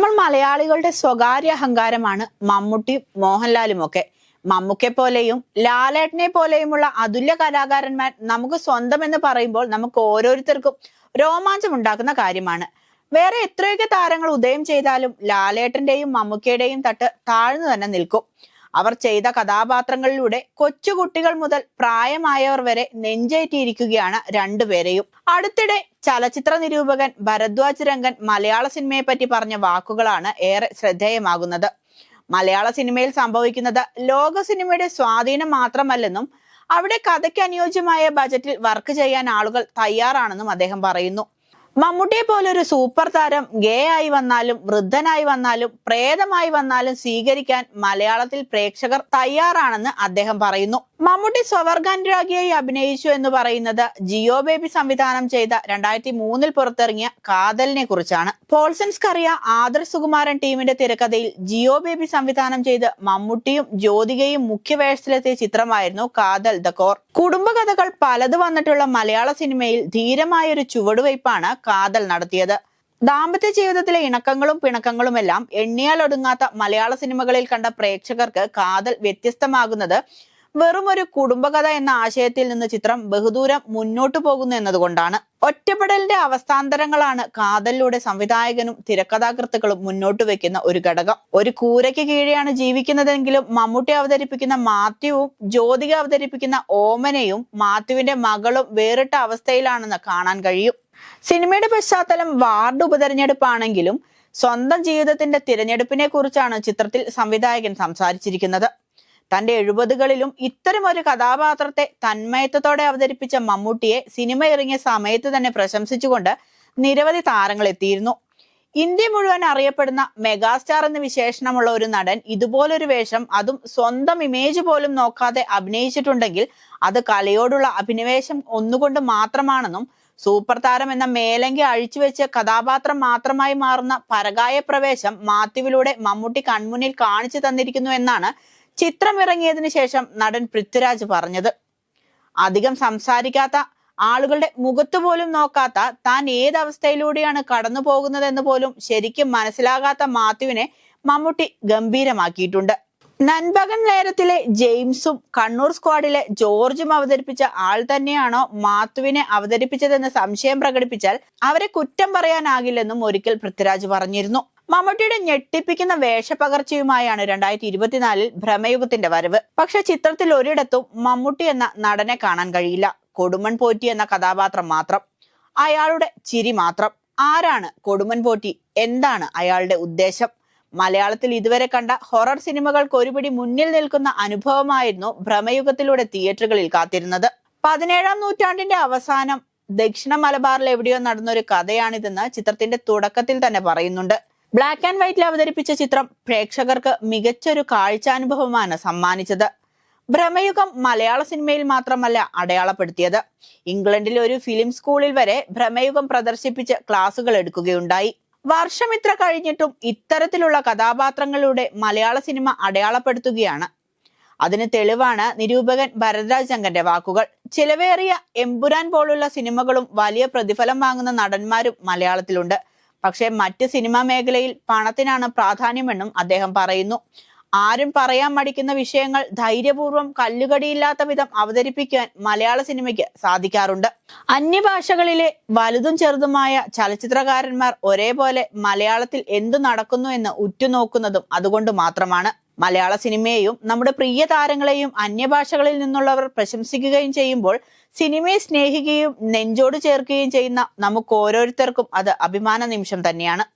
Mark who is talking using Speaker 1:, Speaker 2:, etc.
Speaker 1: നമ്മൾ മലയാളികളുടെ സ്വകാര്യ അഹങ്കാരമാണ് മമ്മൂട്ടിയും മോഹൻലാലും ഒക്കെ. മമ്മൂക്കെ പോലെയും ലാലേട്ടനെ പോലെയുമുള്ള അതുല്യ കലാകാരന്മാർ നമുക്ക് സ്വന്തം എന്ന് പറയുമ്പോൾ നമുക്ക് ഓരോരുത്തർക്കും രോമാഞ്ചം ഉണ്ടാക്കുന്ന കാര്യമാണ്. വേറെ എത്രയൊക്കെ താരങ്ങൾ ഉദയം ചെയ്താലും ലാലേട്ടന്റെയും മമ്മൂക്കയുടെയും തട്ട് താഴ്ന്നു തന്നെ നിൽക്കും. അവർ ചെയ്ത കഥാപാത്രങ്ങളിലൂടെ കൊച്ചുകുട്ടികൾ മുതൽ പ്രായമായവർ വരെ നെഞ്ചേറ്റിയിരിക്കുകയാണ് രണ്ടുപേരെയും. അടുത്തിടെ ചലച്ചിത്ര നിരൂപകൻ ഭരദ്വാജ് രംഗൻ മലയാള സിനിമയെ പറ്റി പറഞ്ഞ വാക്കുകളാണ് ഏറെ ശ്രദ്ധേയമാകുന്നത്. മലയാള സിനിമയിൽ സംഭവിക്കുന്നത് ലോക സിനിമയുടെ സ്വാധീനം മാത്രമല്ലെന്നും അവിടെ കഥയ്ക്ക് അനുയോജ്യമായ ബജറ്റിൽ വർക്ക് ചെയ്യാൻ ആളുകൾ തയ്യാറാണെന്നും അദ്ദേഹം പറയുന്നു. മമ്മൂട്ടിയെ പോലൊരു സൂപ്പർ താരം ഗേ ആയി വന്നാലും വൃദ്ധനായി വന്നാലും പ്രേതമായി വന്നാലും സ്വീകരിക്കാൻ മലയാളത്തിൽ പ്രേക്ഷകർ തയ്യാറാണെന്ന് അദ്ദേഹം പറയുന്നു. മമ്മൂട്ടി സ്വവർഗാനുരാഗിയായി അഭിനയിച്ചു എന്ന് പറയുന്നത് ജിയോ ബേബി സംവിധാനം ചെയ്ത രണ്ടായിരത്തി മൂന്നിൽ പുറത്തിറങ്ങിയ കാതലിനെ കുറിച്ചാണ്. പോൾസൻസ് കറിയ ആദർ സുകുമാരൻ ടീമിന്റെ തിരക്കഥയിൽ ജിയോ ബേബി സംവിധാനം ചെയ്ത് മമ്മൂട്ടിയും ജ്യോതികയും മുഖ്യ വേഷത്തിലെത്തിയ ചിത്രമായിരുന്നു കാതൽ ദ കോർ. കുടുംബകഥകൾ പലത് വന്നിട്ടുള്ള മലയാള സിനിമയിൽ ധീരമായൊരു ചുവടുവയ്പ്പാണ് കാതൽ നടത്തിയത്. ദാമ്പത്യ ജീവിതത്തിലെ ഇണക്കങ്ങളും പിണക്കങ്ങളും എല്ലാം എണ്ണിയാൽ ഒടുങ്ങാത്ത മലയാള സിനിമകളിൽ കണ്ട പ്രേക്ഷകർക്ക് കാതൽ വ്യത്യസ്തമാകുന്നത് വെറും ഒരു കുടുംബകഥ എന്ന ആശയത്തിൽ നിന്ന് ചിത്രം ബഹുദൂരം മുന്നോട്ടു പോകുന്നു എന്നതുകൊണ്ടാണ്. ഒറ്റപ്പെടലിന്റെ അവസ്ഥാന്തരങ്ങളാണ് കാതലിലൂടെ സംവിധായകനും തിരക്കഥാകൃത്തുക്കളും മുന്നോട്ട് വെക്കുന്ന ഒരു ഘടകം. ഒരു കൂരയ്ക്ക് കീഴെയാണ് ജീവിക്കുന്നതെങ്കിലും മമ്മൂട്ടി അവതരിപ്പിക്കുന്ന മാത്യുവും ജ്യോതിക അവതരിപ്പിക്കുന്ന ഓമനയും മാത്യുവിന്റെ മകളും വേറിട്ട അവസ്ഥയിലാണെന്ന് കാണാൻ കഴിയും. സിനിമയുടെ പശ്ചാത്തലം വാർഡ് ഉപതെരഞ്ഞെടുപ്പാണെങ്കിലും സ്വന്തം ജീവിതത്തിന്റെ തിരഞ്ഞെടുപ്പിനെ കുറിച്ചാണ് ചിത്രത്തിൽ സംവിധായകൻ സംസാരിച്ചിരിക്കുന്നത്. തന്റെ എഴുപതുകളിലും ഇത്തരം ഒരു കഥാപാത്രത്തെ തന്മയത്വത്തോടെ അവതരിപ്പിച്ച മമ്മൂട്ടിയെ സിനിമ ഇറങ്ങിയ സമയത്ത് തന്നെ പ്രശംസിച്ചുകൊണ്ട് നിരവധി താരങ്ങൾ എത്തിയിരുന്നു. ഇന്ത്യ മുഴുവൻ അറിയപ്പെടുന്ന മെഗാസ്റ്റാർ എന്ന വിശേഷണമുള്ള ഒരു നടൻ ഇതുപോലൊരു വേഷം അതും സ്വന്തം ഇമേജ് പോലും നോക്കാതെ അഭിനയിച്ചിട്ടുണ്ടെങ്കിൽ അത് കലയോടുള്ള അഭിനിവേശം ഒന്നുകൊണ്ട് മാത്രമാണെന്നും സൂപ്പർ താരം എന്ന മേലങ്കി അഴിച്ചുവെച്ച് കഥാപാത്രം മാത്രമായി മാറുന്ന പരകായ പ്രവേശം മാത്യുവിലൂടെ മമ്മൂട്ടി കൺമുന്നിൽ കാണിച്ചു തന്നിരിക്കുന്നു എന്നാണ് ചിത്രം ഇറങ്ങിയതിനു ശേഷം നടൻ പൃഥ്വിരാജ് പറഞ്ഞത്. അധികം സംസാരിക്കാത്ത ആളുകളുടെ മുഖത്ത് പോലും നോക്കാത്ത താൻ ഏതവസ്ഥയിലൂടെയാണ് കടന്നു പോകുന്നതെന്ന് പോലും ശരിക്കും മനസ്സിലാകാത്ത മാത്യുവിനെ മമ്മൂട്ടി ഗംഭീരമാക്കിയിട്ടുണ്ട്. നൻപകൻ നേരത്തിലെ ജെയിംസും കണ്ണൂർ സ്ക്വാഡിലെ ജോർജും അവതരിപ്പിച്ച ആൾ തന്നെയാണോ മാത്തുവിനെ അവതരിപ്പിച്ചതെന്ന് സംശയം പ്രകടിപ്പിച്ചാൽ അവരെ കുറ്റം പറയാനാകില്ലെന്നും ഒരിക്കൽ പൃഥ്വിരാജ് പറഞ്ഞിരുന്നു. മമ്മൂട്ടിയുടെ ഞെട്ടിപ്പിക്കുന്ന വേഷപകർച്ചയുമായാണ് രണ്ടായിരത്തി ഇരുപത്തിനാലിൽ ഭ്രമയുഗത്തിന്റെ വരവ്. പക്ഷെ ചിത്രത്തിൽ ഒരിടത്തും മമ്മൂട്ടി എന്ന നടനെ കാണാൻ കഴിയില്ല. കൊടുമൺ പോറ്റി എന്ന കഥാപാത്രം മാത്രം. അയാളുടെ ചിരി മാത്രം. ആരാണ് കൊടുമൺ പോറ്റി? എന്താണ് അയാളുടെ ഉദ്ദേശം? മലയാളത്തിൽ ഇതുവരെ കണ്ട ഹൊറർ സിനിമകൾക്ക് ഒരുപിടി മുന്നിൽ നിൽക്കുന്ന അനുഭവമായിരുന്നു ഭ്രമയുഗത്തിലൂടെ തിയേറ്ററുകളിൽ കാത്തിരുന്നത്. പതിനേഴാം നൂറ്റാണ്ടിന്റെ അവസാനം ദക്ഷിണ മലബാറിൽ എവിടെയോ നടന്നൊരു കഥയാണിതെന്ന് ചിത്രത്തിന്റെ തുടക്കത്തിൽ തന്നെ പറയുന്നുണ്ട്. ബ്ലാക്ക് ആൻഡ് വൈറ്റിൽ അവതരിപ്പിച്ച ചിത്രം പ്രേക്ഷകർക്ക് മികച്ചൊരു കാഴ്ചാനുഭവമാണ് സമ്മാനിച്ചത്. ഭ്രമയുഗം മലയാള സിനിമയിൽ മാത്രമല്ല അടയാളപ്പെടുത്തിയത്. ഇംഗ്ലണ്ടിലെ ഒരു ഫിലിം സ്കൂളിൽ വരെ ഭ്രമയുഗം പ്രദർശിപ്പിച്ച് ക്ലാസുകൾ എടുക്കുകയുണ്ടായി. വർഷം ഇത്ര കഴിഞ്ഞിട്ടും ഇത്തരത്തിലുള്ള കഥാപാത്രങ്ങളിലൂടെ മലയാള സിനിമ അടയാളപ്പെടുത്തുകയാണ്. അതിന് തെളിവാണ് നിരൂപകൻ ഭരതരാജങ്കന്റെ വാക്കുകൾ. ചിലവേറിയ എമ്പുരാൻ പോലുള്ള സിനിമകളും വലിയ പ്രതിഫലം വാങ്ങുന്ന നടന്മാരും മലയാളത്തിലുണ്ട്. പക്ഷേ മറ്റ് സിനിമാ മേഖലയിൽ പണത്തിനാണ് പ്രാധാന്യമെന്നും അദ്ദേഹം പറയുന്നു. ആരും പറയാൻ മടിക്കുന്ന വിഷയങ്ങൾ ധൈര്യപൂർവം കല്ലുകടിയില്ലാത്ത വിധം അവതരിപ്പിക്കാൻ മലയാള സിനിമയ്ക്ക് സാധിക്കാറുണ്ട്. അന്യഭാഷകളിലെ വലുതും ചെറുതുമായ ചലച്ചിത്രകാരന്മാർ ഒരേപോലെ മലയാളത്തിൽ എന്തു നടക്കുന്നു എന്ന് ഉറ്റുനോക്കുന്നതും അതുകൊണ്ട് മാത്രമാണ്. മലയാള സിനിമയെയും നമ്മുടെ പ്രിയ താരങ്ങളെയും അന്യഭാഷകളിൽ നിന്നുള്ളവർ പ്രശംസിക്കുകയും ചെയ്യുമ്പോൾ സിനിമയെ സ്നേഹിക്കുകയും നെഞ്ചോട് ചേർക്കുകയും ചെയ്യുന്ന നമുക്ക് ഓരോരുത്തർക്കും അത് അഭിമാന നിമിഷം തന്നെയാണ്.